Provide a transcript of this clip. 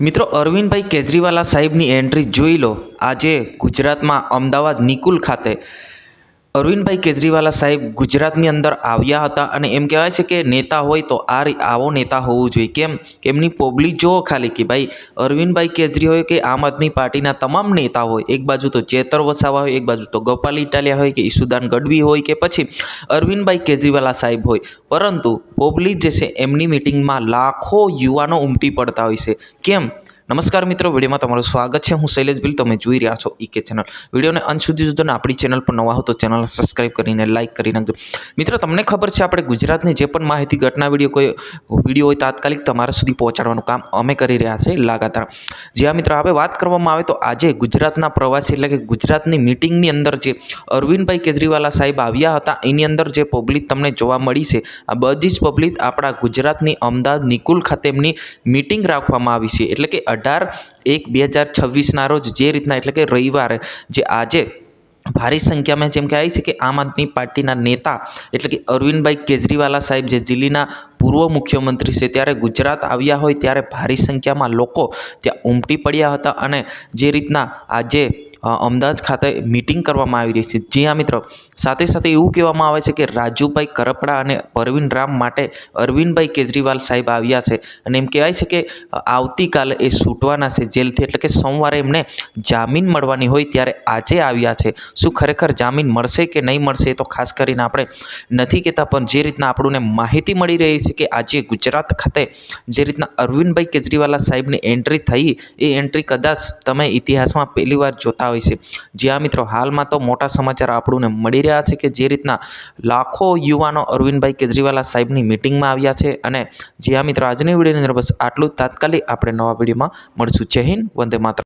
મિત્રો અરવિંદભાઈ કેજરીવાલા સાહેબની એન્ટ્રી જોઈ લો. આજે ગુજરાતમાં અમદાવાદ નિકુલ ખાતે અરવિંદભાઈ કેજરીવાલા સાહેબ ગુજરાતની અંદર આવ્યા હતા અને એમ કહેવાય છે કે નેતા હોય તો આ આવો નેતા હોવું જોઈએ. કેમ? એમની પબ્લિક જુઓ ખાલી કે ભાઈ અરવિંદભાઈ કેજરી હોય કે આમ આદમી પાર્ટીના તમામ નેતા હોય, એક બાજુ તો ચેતર વસાવા હોય, એક બાજુ તો ગોપાલ ઇટાલિયા હોય કે ઈસુદાન ગઢવી હોય કે પછી અરવિંદભાઈ કેજરીવાલા સાહેબ હોય. પરંતુ પબ્લિક જે છે એમની મિટિંગમાં લાખો યુવાનો ઉમટી પડતા હોય છે. કેમ? નમસ્કાર મિત્રો, વિડીયોમાં તમારું સ્વાગત છે. હું શૈલેષ બિલ, તમે જોઈ રહ્યા છો ઈકે ચેનલ. વિડીયોને અંત સુધી જોજો ને આપણી ચેનલ પર નવા હો તો ચેનલ સબસ્ક્રાઇબ કરીને લાઇક કરી નાખજો. મિત્રો, તમને ખબર છે આપણે ગુજરાતની જે પણ માહિતી, ઘટના, વીડિયો કોઈ વીડિયો હોય તાત્કાલિક તમારા સુધી પહોંચાડવાનું કામ અમે કરી રહ્યા છીએ લાગાતાર. જ્યાં મિત્રો, હવે વાત કરવામાં આવે તો આજે ગુજરાતના પ્રવાસી એટલે કે ગુજરાતની મિટિંગની અંદર જે અરવિંદભાઈ કેજરીવાલા સાહેબ આવ્યા હતા, એની અંદર જે પબ્લિક તમને જોવા મળી છે, આ બધી જ પબ્લિક આપણા ગુજરાતની અમદાવાદ નિકુલ ખાતે એમની મિટિંગ રાખવામાં આવી છે. એટલે કે અઢાર એક બે હજાર છવ્વીસના રોજ જે રીતના એટલે કે રવિવારે જે આજે ભારી સંખ્યામાં જેમ કે આવી છે કે આમ આદમી પાર્ટીના નેતા એટલે કે અરવિંદભાઈ કેજરીવાલા સાહેબ જે દિલ્હીના પૂર્વ મુખ્યમંત્રી છે ત્યારે ગુજરાત આવ્યા હોય ત્યારે ભારી સંખ્યામાં લોકો ત્યાં ઉમટી પડ્યા હતા અને જે રીતના આજે અમદાવાદ ખાતે મિટિંગ કરવામાં આવી રહી છે. જી હા, મિત્રો. સાથે સાથે એવું કહેવામાં આવે છે કે રાજુભાઈ કરપડા અને પરવીન રામ માટે અરવિંદભાઈ કેજરીવાલ સાહેબ આવ્યા છે. અને એમ કહેવાય છે કે આવતીકાલે એ છૂટવાના છે જેલથી. એટલે કે સોમવારે એમને જામીન મળવાની હોય ત્યારે આજે આવ્યા છે. શું ખરેખર જામીન મળશે કે નહીં મળશે એ તો ખાસ કરીને આપણે નથી કહેતા, પણ જે રીતના આપણને માહિતી મળી રહી છે કે આજે ગુજરાત ખાતે જે રીતના અરવિંદભાઈ કેજરીવાલા સાહેબની એન્ટ્રી થઈ, એ એન્ટ્રી કદાચ તમે ઇતિહાસમાં પહેલી વાર જોતા હોય છે. જ્યાં મિત્રો હાલમાં તો મોટા સમાચાર આપણને મળી રહ્યા છે કે જે રીતના લાખો યુવાનો અરવિંદભાઈ કેજરીવાલા સાહેબની મિટિંગમાં આવ્યા છે અને જ્યાં મિત્રો આજની વિડીયોની અંદર બસ આટલું તાત્કાલિક આપણે નવા વિડીયોમાં મળશું. જય હિન્દ, વંદે માતરમ.